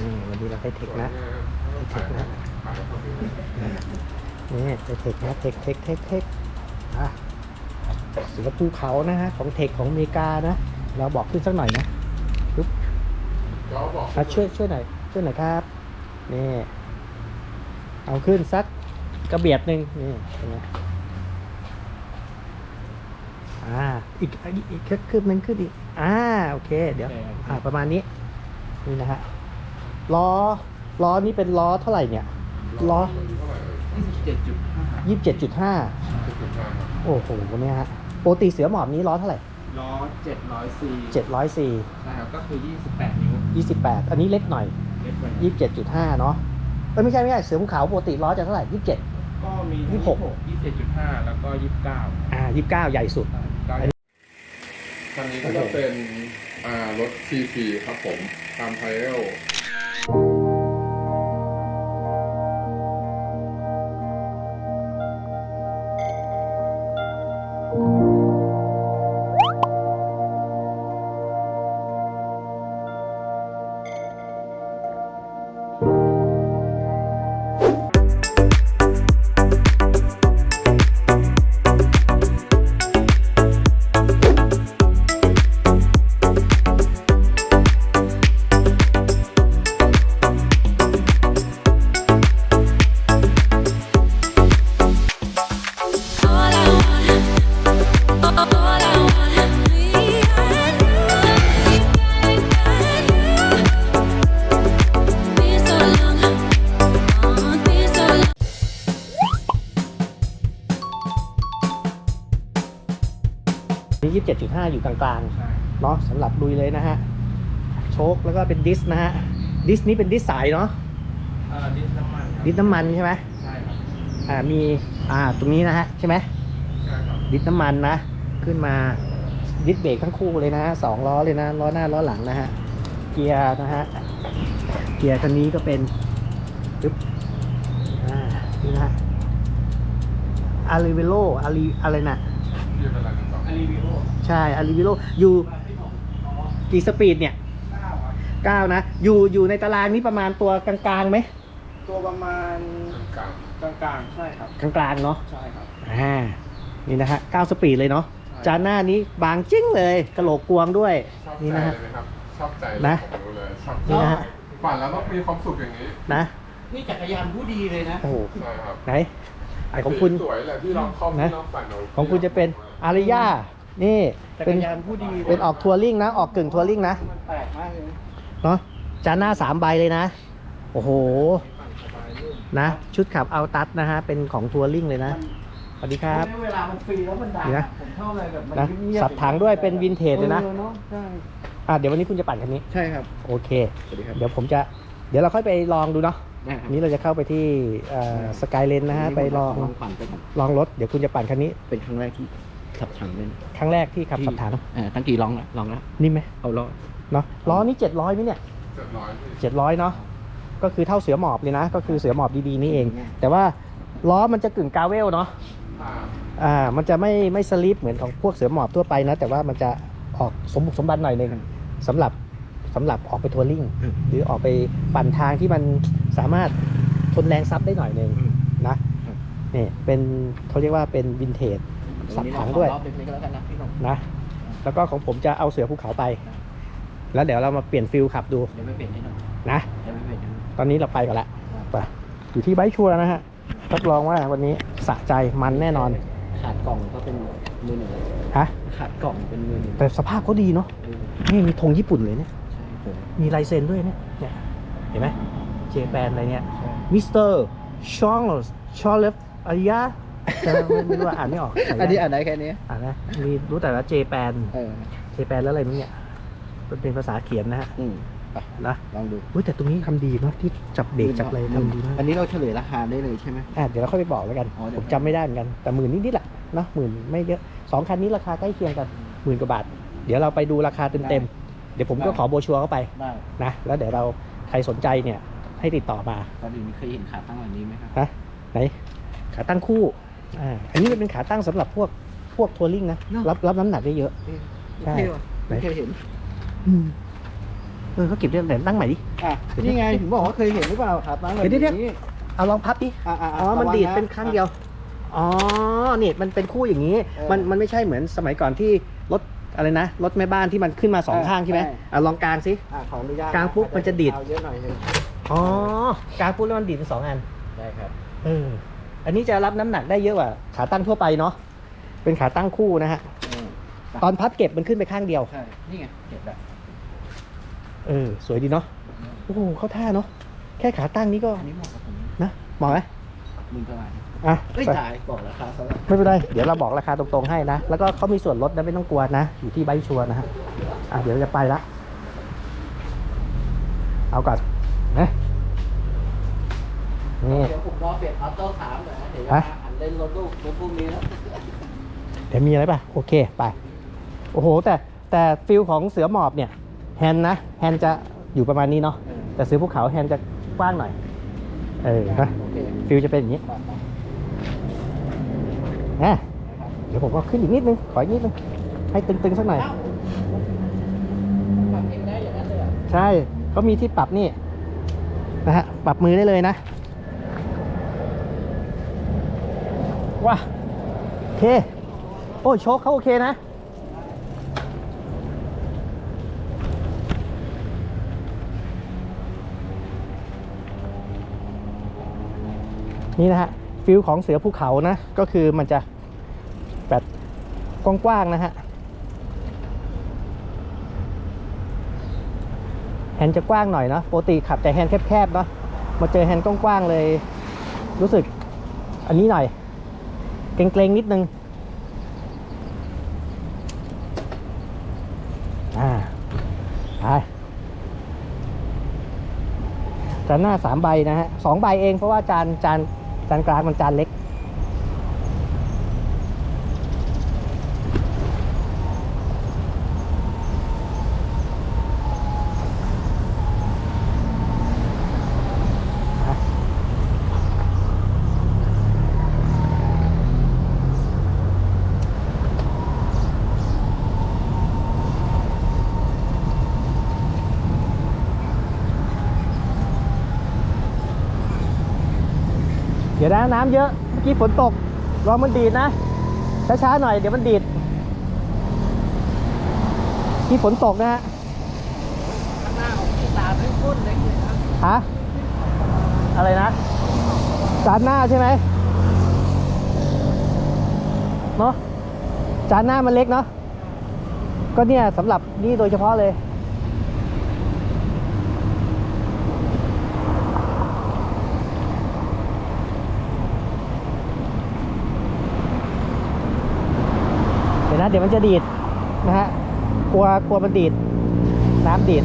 นี่วันนี้เราได้เทคนะได้เทคนะนี่ได้เทคนะเทคเทคเทคเทคอะเสือภูเขานะฮะของเทคของอเมริกานะ เราบอกขึ้นสักหน่อยนะปุ๊บเราบอะช่วยช่วยหน่อยช่วยหน่อยครับนี่เอาขึ้นสักกระเบียดหนึ่งนี่อ่าอีกอีกขึ้นขึ้นขึ้นอีกอ่าโอเค เดี๋ยว อ่าประมาณนี้ นี่นะฮะ ล้อ ล้อนี่เป็นล้อเท่าไหร่เนี่ย ล้อยี่สิบเจ็ดจุดห้ายี่สิบเจ็ดจุดห้าโอ้โหเนี่ยฮะปกติเสือหมอบนี้ล้อเท่าไหร่ ล้อเจ็ดร้อยสี่เจ็ดร้อยสี่ใช่ครับ ก็คือยี่สิบแปดนิ้วยี่สิบแปดอันนี้เล็กหน่อย เล็กกว่ายี่สิบเจ็ดจุดห้าเนาะเอ้ยไม่ใช่ไม่ใช่เสือภูเขาปกติล้อจะเท่าไหร่ยี่สิบเจ็ดก็มียี่สิบหกยี่สิบเจ็ดจุดห้าแล้วก็ยี่สิบเก้าอ่ายี่สิบเก้าใหญ่สุดได้คันนี้ก็จะเป็นอ่ารถ CC ครับผม ตามไทเอล you นี่ยี่สิบเจ็ดจุดห้าอยู่กลางๆใช่เนาะสำหรับลุยเลยนะฮะโชคแล้วก็เป็นดิสนะฮะดิสนี้เป็นดิสสายเนาะเอ่อดิสน้ำมันครับดิสน้ำมันใช่ไหมใช่ครับอ่ามีอ่าตรงนี้นะฮะใช่ไหมใช่ครับดิสน้ำมันนะ ขึ้นมาดิสเบรกทั้งคู่เลยนะฮะสองล้อเลยนะล้อหน้าล้อหลังนะฮะเกียร์นะฮะเกียร์คันนี้ก็เป็นปึ๊บอ่านี่นะอาริเวโลอาริอะไรนะที่เป็นอะไรกันต่ออันรีวิว ใช่อาริเวโลอยู่ที่ผมอ๋อกี่สปีดเนี่ยเก้าครับเก้านะ อยู่อยู่ในตารางนี้ประมาณตัวกลางๆไหมตัวประมาณกลางกลางๆใช่ครับ กลางๆเนาะใช่ครับอ่านี่นะฮะเก้าสปีดเลยเนาะใช่จานหน้านี้บางจิ้งเลยกระโหลกกวงด้วยชอบนี่ใจนะฮะ เลยไหมครับชอบใจนะ ผมรู้เลยชอบนี่นะฮะปั่นแล้วต้องมีความสุขอย่างนี้นะนี่จักรยานผู้ดีเลยนะ โอ้โหใช่ครับไหนไอของคุณ สวยแหละที่เราคอมนะ ที่เราปั่นเาของคุณจะเป็นอาริยา นี่จักเป็นรยานผู้ดีเป็นออกทัวริงนะ ออกกึ่งทัวริงนะมันแปลกมากเลยเนาะจานหน้าสามใบเลยนะ โอ้โหปั่นสบายลื่นนะ ชุดขับเอาตัดนะฮะเป็นของทัวริงเลยนะสวัสดีครับ เวลามันฟรีแล้วมันดังนี่นะ ผมชอบอะไรแบบมันนะเงียบๆสับถังด้วยเป็นวินเทจเลยนะออเนาะใช่อะเดี๋ยววันนี้คุณจะปั่นคันนี้ใช่ครับโอเค สวัสดีครับเดี๋ยวผมจะเดี๋ยวเราค่อยไปลองดูเนาะได้ครับอันนี้เราจะเข้าไปที่สกายเลนนะฮะไปลองลองปั่นไปก่อนลองรถเดี๋ยวคุณจะปั่นคันนี้ เป็นครั้งแรกที่ ขับถังเลยนะครั้งแรกที่ขับสับถังเออตั้งกี่ลองละลองแล้วนิ่มไหมเอาล้อเนาะล้อนี้เจ็ดร้อยไหมเนี่ยเจ็ดร้อยพี่เจ็ดร้อยเนาะก็คือเท่าเสือหมอบเลยนะ ก็คือเสือหมอบดีๆนี่เอง แต่ว่าล้อมันจะกึ่งกาเวลเนาะอ่าอ่ามันจะไม่ไม่สลิปเหมือนของพวกเสือหมอบทั่วไปนะ แต่ว่ามันจะออกสมบุกสมบันหน่อยหนึงสำหรับสำหรับออกไปทัวริงหรือออกไปปั่นทางที่มันสามารถทนแรงซับได้หน่อยหนึงนะนี่เป็นเขาเรียกว่าเป็นวินเทจ สับถังด้วยรอบเล็กๆก็แล้วกันนะพี่หนุ่มนะ แล้วก็ของผมจะเอาเสือภูเขาไป แล้วเดี๋ยวเรามาเปลี่ยนฟิลขับดู เดี๋ยวไม่เปลี่ยนให้หน่อยนะ เดี๋ยวไม่เปลี่ยนให้หน่อยตอนนี้เราไปกันละไปอยู่ที่ไบค์ชัวร์แล้วนะฮะ รับรองว่าวันนี้สะใจมันแน่นอน ขาดกล่องก็เป็นมือหนึ่งเลยฮะ ขาดกล่องเป็นมือหนึ่งแต่สภาพเขาดีเนาะเออนี่มีธงญี่ปุ่นเลยเนี่ยใช่ผมมีลายเซ็นด้วยเนี่ยเนี่ย เห็นไหม เจแปนอะไรเนี่ยใช่มิสเตอร์ชองชอลเลฟอริยา แต่ไม่ไม่รู้ว่าอ่านไม่ออกอันนี้อ่านได้แค่นี้อ่านนะมีรู้แต่ว่าเจแปนเออเจแปนแล้วอะไรมั้งเนี่ยมันเป็นภาษาเขียนนะฮะอืมไปนะลองดูเฮ้ยแต่ตรงนี้ทำดีเนาะที่จับเบรกจับอะไรทำดีมากอันนี้เราเฉลยราคาได้เลยใช่ไหมอะเดี๋ยวเราค่อยไปบอกแล้วกันอ๋อเดี๋ผยวมจำไม่ได้เหมือนกันแต่หมื่นนิดๆแหละเนาะหมื่นไม่เยอะสองคันนี้ราคาใกล้เคียงกันหมื่นกว่าบาท เดี๋ยวเราไปดูราคาเต็มๆเดี๋ยวผมก็ขอโบรชัวร์เข้าไปได้นะแล้วเดี๋ยวเราใครสนใจเนี่ยให้ติดต่อมาตอนอื่นเคยเห็นขาตั้งแบบนี้ไหมครับฮะไหนขาตั้งคู่ อ่าอันนี้มันเป็นขาตั้งสำหรับพวกพวกทัวริงนะรับรับน้ำหนักได้เยอะ ใช่ เท่ว่ะไหนไม่เคยเห็นอืมเออเขาเก็บเรื่องไหนตั้งใหม่ดิ อะ นี่ไงถึงบอกว่าเคยเห็นหรือเปล่าขาตั้งแบบเดี๋ยวเดี๋ยว นี้เอาลองพับดิ อะอะอ๋อ มันดีดเป็นข้างเดียว อ๋อเนี่ยมันเป็นคู่อย่างนี้ เออมันมันไม่ใช่เหมือนสมัยก่อนที่รถอะไรนะ รถแม่บ้านที่มันขึ้นมาสองเออข้างใช่ไหมใช่ อะลองกลางสิ อะขออนุญาตกลางปุ๊บมันจะดีด เอาเยอะหน่อยหนึงอ๋อ กลางปุ๊บแล้วมันดีดเป็นสองอัน ได้ครับ เออ อันนี้จะรับน้ำหนักได้เยอะกว่าขาตั้งทั่วไปเนาะ เป็นขาตั้งคู่นะฮะ อืมตอนพับเก็บมันขึ้นไปข้างเดียว ใช่ นี่ไง เก็บแบบเออ สวยดีเนาะ โอ้โห เข้าท่าเนาะ แค่ขาตั้งนี้ก็อันนี้เหมาะกับผมนะเหมาะไหมหมื่นกว่าบาทอะเอ้ยไป จ่ายบอกราคาซะแล้วไม่เป็นไร เดี๋ยวเราบอกราคาตรงๆให้นะ แล้วก็เขามีส่วนลดนะไม่ต้องกลัวนะ อยู่ที่ใบชัวร์นะฮะ อะ เดี๋ยวเราจะไปละ เอาก่อนนะ นี่ เดี๋ยวผมรอเปลี่ยนออโต้สามหน่อยนะเดี๋ยวจะฮะมาหันเล่นรถลูกรถพวกนี้แล้วเดี๋ยวมีอะไรป่ะ โอเค ไป โอ้โห แต่แต่ฟิลของเสือหมอบเนี่ย แฮนด์นะ แฮนด์จะอยู่ประมาณนี้เนาะ แต่เสือภูเขาแฮนด์จะกว้างหน่อย เออนะโอเคฟิลจะเป็นอย่างนี้ปรับไปนะเดี๋ยวผมก็ขึ้นอีกนิดนึง ขออีกนิดนึง ให้ตึงๆสักหน่อย เอ้าปรับเองได้อย่างนั้นเลยเหรอใช่เขามีที่ปรับนี่ นะฮะ ปรับมือได้เลยนะ ว้าโอเค โอ้ยโชคเขาโอเคนะ นี่นะฮะฟิลของเสือภูเขานะ ก็คือมันจะแบบกว้างๆนะฮะแฮนด์จะกว้างหน่อยเนาะปกติขับแต่แฮนด์แคบๆเนาะมาเจอแฮนด์กว้างๆเลย รู้สึกอันนี้หน่อย กรงๆนิดนึงอ่าไปจานหน้าสามใบนะฮะสองใบเองเพราะว่าจานจานจานกลางมันจานเล็ก ยวนะน้ำเยอะ เมื่อกี้ฝนตก รอมันดีดนะ ช้าๆหน่อยเดี๋ยวมันดีดที่ฝนตกนะฮะข้างหน้าของพี่ตาไม่พุ่นเล็กเลยนะฮะอะไรนะจานหน้าใช่ไหมเนาะจานหน้ามันเล็กเนาะก็เนี่ยสำหรับนี่โดยเฉพาะเลย เดี๋ยว นะ เดี๋ยวมันจะดีดนะฮะกลัวกลัวมันดีด น้ำดีด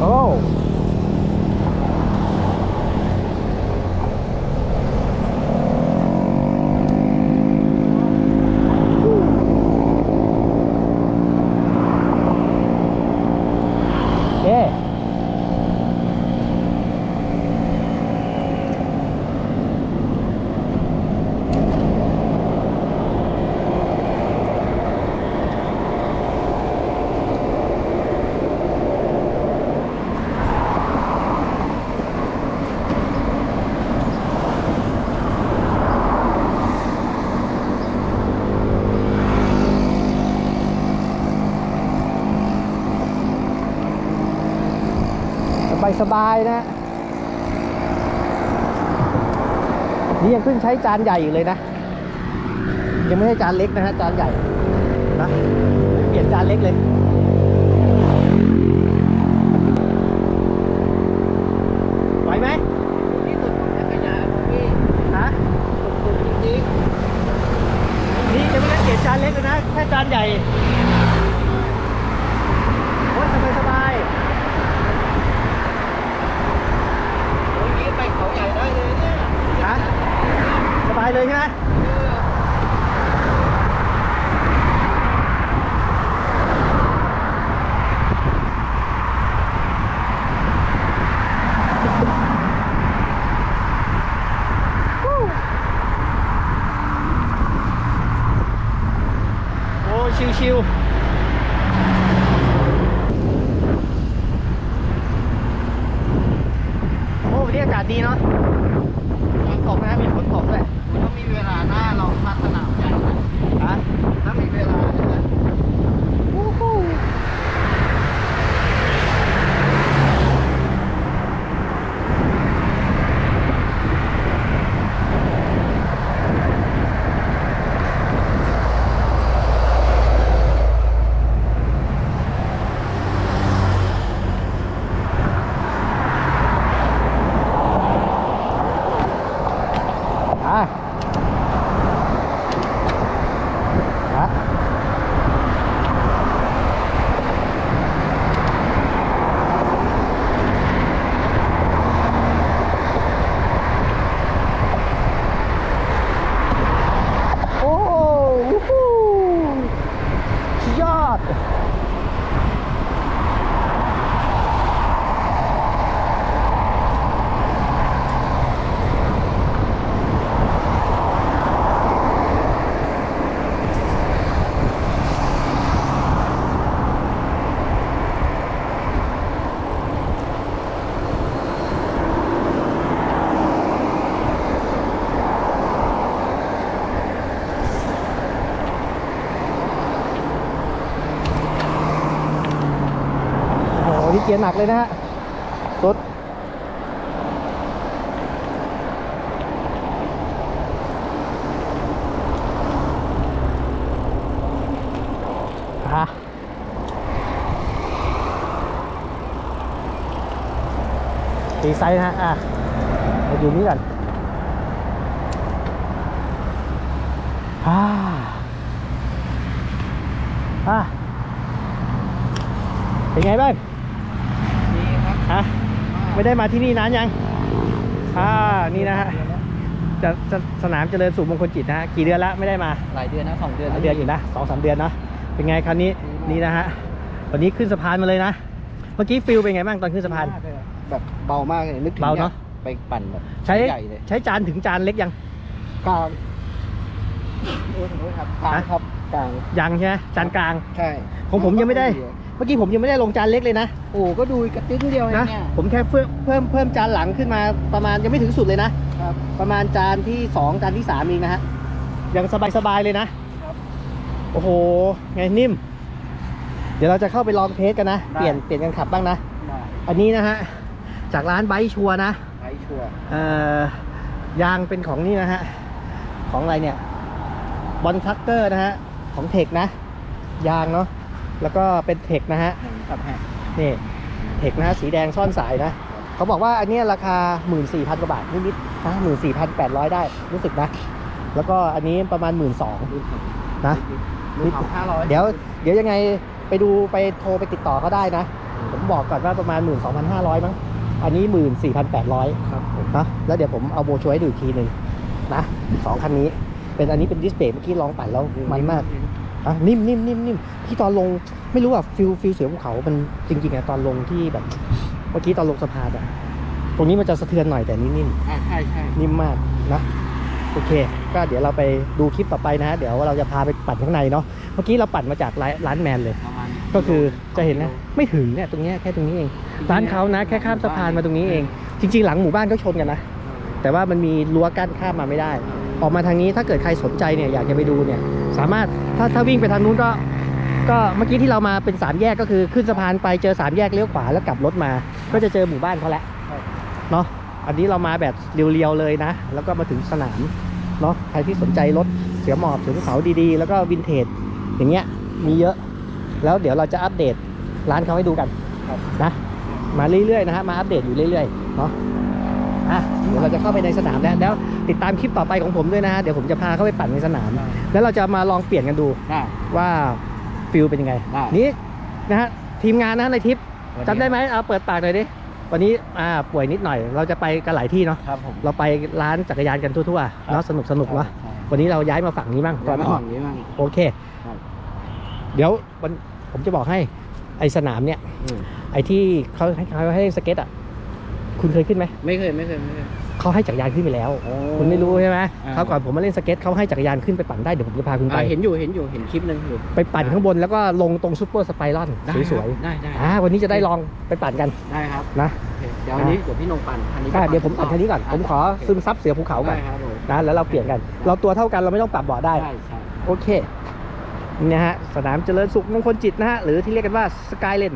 โอ้ โอเค สบายๆนะ นี่ยังเพิ่งใช้จานใหญ่อยู่เลยนะ ยังไม่ใช่จานเล็กนะฮะจานใหญ่นะเปลี่ยนจานเล็กเลย lên nhá. Ôi siêu siêu. Ôi, thế cả đi nó เวลานะเราพัฒนาใหญ่นะ ฮะ ถ้ามีเวลาเนี่ยนะ วู้ฮู้อะฮะ โอ้โหวู้ฮู้สุดยอด โอ้โหนี่ เกียร์หนักเลยนะฮะสุดฮะตีไซส์นะฮะ อะมาดูนี่ก่อนอ่าอ่าเป็นไงบ้าง ฮะไม่ได้มาที่นี่นานยังอ่านี่นะฮะจะจะสนามเจริญสุขมงคลจิตนะฮะกี่เดือนละไม่ได้มาหลายเดือนนะสองเดือนหลายเดือนอยู่นะสองสามเดือนเนาะเป็นไงคราวนี้นี่นะฮะวันนี้ขึ้นสะพานมาเลยนะ เมื่อกี้ฟิลเป็นไงบ้างตอนขึ้นสะพานแบบเบามากเลยนึกถึงเบาเนอะไปปั่นแบบใช้ใหญ่เลยใช้จานถึงจานเล็กยังกลางโอ้โหครับกลางฮะครับกลางยังใช่ไหมจานกลางใช่ของผมยังไม่ได้ เมื่อกี้ผมยังไม่ได้ลงจานเล็กเลยนะ โอ้ก็ดูกระติ้นเดียวเองนะเนี่ย ผมแค่เพิ่มเพิ่มเพิ่มจานหลังขึ้นมาประมาณยังไม่ถึงสุดเลยนะครับ ประมาณจานที่สองจานที่สามเองนะฮะยังสบายสบายๆเลยนะครับ โอ้โหไงนิ่ม เดี๋ยวเราจะเข้าไปลองเทสกันนะได้ เปลี่ยนเปลี่ยนกันขับบ้างนะ ได้อันนี้นะฮะจากร้านไบค์ชัวร์นะไอชัวร์เอ่อยางเป็นของนี่นะฮะของอะไรเนี่ยบอลทักเกอร์นะฮะของเทคนะ ยางเนาะ แล้วก็เป็นเทคนะฮะหนังตับแหกนี่เทคนะฮะสีแดงซ่อนสายนะเขาบอกว่าอันเนี้ยราคา 14,000กว่าบาทนิดๆนะ14,800 ได้รู้สึกนะ แล้วก็อันนี้ประมาณ 12,000นะมือเขาห้าร้อยเดี๋ยวเดี๋ยวยังไงไปดูไปโทรไปติดต่อเขาได้นะ ผมบอกก่อนว่าประมาณ 12,500มั้งอันนี้ 14,800ครับผมนะแล้วเดี๋ยวผมเอาโบชัวร์ให้ดูอีกทีหนึ่งนะสองคันนี้เป็นอันนี้เป็นดิสเพลย์เมื่อกี้ลองปั่นแล้วมันมาก อะนิ่มนิ่มนิ่มนิ่มที่ตอนลงไม่รู้อะฟิลฟิลเสือภูเขามันจริงๆอะตอนลงที่แบบเมื่อกี้ตอนลงสะพานอะตรงนี้มันจะสะเทือนหน่อยแต่นี่นิ่มอ่าใช่ใช่นิ่มมากนะโอเค ก็เดี๋ยวเราไปดูคลิปต่อไปนะฮะเดี๋ยวเราจะพาไปปั่นข้างในเนาะเมื่อกี้เราปั่นมาจากร้านร้านแมนเลย ประมาณก็คือจะเห็นนะไม่ถึงเนี่ยตรงเนี้ยแค่ตรงนี้เอง ร้านเขานะแค่ข้ามสะพานมาตรงนี้เอง จริง ๆ หลังหมู่บ้านก็ชนกันนะแต่ว่ามันมีรั้วกั้นข้ามมาไม่ได้ ออกมาทางนี้ถ้าเกิดใครสนใจเนี่ยอยากจะไปดูเนี่ยสามารถถ้าถ้าวิ่งไปทางนู้นก็ ก็เมื่อกี้ที่เรามาเป็นสามแยกก็คือขึ้นสะพานไปเจอสามแยกเลี้ยวขวาแล้วกลับรถมา ก็จะเจอหมู่บ้านเขาแล้วเนาะอันนี้เรามาแบบเรียวๆเลยนะ แล้วก็มาถึงสนามเนาะใครที่สนใจรถเสือหมอบเสือภูเขาดีๆ แล้วก็วินเทจอย่างเงี้ยมีเยอะ แล้วเดี๋ยวเราจะอัปเดตร้านเขาให้ดูกันนะมาเรื่อยๆนะฮะมาอัปเดตอยู่เรื่อยๆเนาะ อะเดี๋ยวเราจะเข้าไปในสนามแล้วแล้วติดตามคลิปต่อไปของผมด้วยนะฮะเดี๋ยวผมจะพาเข้าไปปั่นในสนาม แล้วเราจะมาลองเปลี่ยนกันดูได้ ว่าฟิลเป็นยังไง ได้ นี่นะฮะทีมงานนะในทริปจำได้ไหมเอาเปิดปากหน่อยดิวันนี้อ่าป่วยนิดหน่อย เราจะไปกันหลายที่เนาะครับผม เราไปร้านจักรยานกันทั่วๆเนาะสนุกสนุกๆเนาะใช่วันนี้เราย้ายมาฝั่งนี้บ้างตตออนนออ่ออกนนี้มั่งโอเค ครับ เดี๋ยววันผมจะบอกให้ไอสนามเนี่ยอืมไอที่เขาให้เขาให้สเก็ตอะ คุณเคยขึ้นไหมไม่เคยไม่เคยไม่เคย เขาให้จักรยานขึ้นไปแล้วโอ้คุณไม่รู้ใช่ไหมอ่า เขาวก่อนผมมาเล่นสเก็ตเขาให้จักรยานขึ้นไปปั่นได้เดี๋ยวผมจะพาคุณไป อ่าเห็นอยู่เห็นอยู่เห็นคลิปหนึงอยู่ ไปปั่นข้างบนแล้วก็ลงตรงซูเปอร์สไปรอนได้สวยได้ได้ ๆอ่าวันนี้จะได้ลองไปปั่นกันได้ครับนะ โอเคเดี๋ยวอันนี้เดี๋ยวพี่นงปั่นอันนี้อะเดี๋ยวผมปั่นคันนี้ก่อน ผมขอซึมซับเสือภูเขาก่อนได้ครับผมนะแล้วเราเปลี่ยนกัน เราตัวเท่ากันเราไม่ต้องปรับเบาะได้ ได้ใช่โอเคนี่นะฮะสนามเจริญสุขมงคลจิตนะฮะหรือที่เรียกกันว่าสกายเลน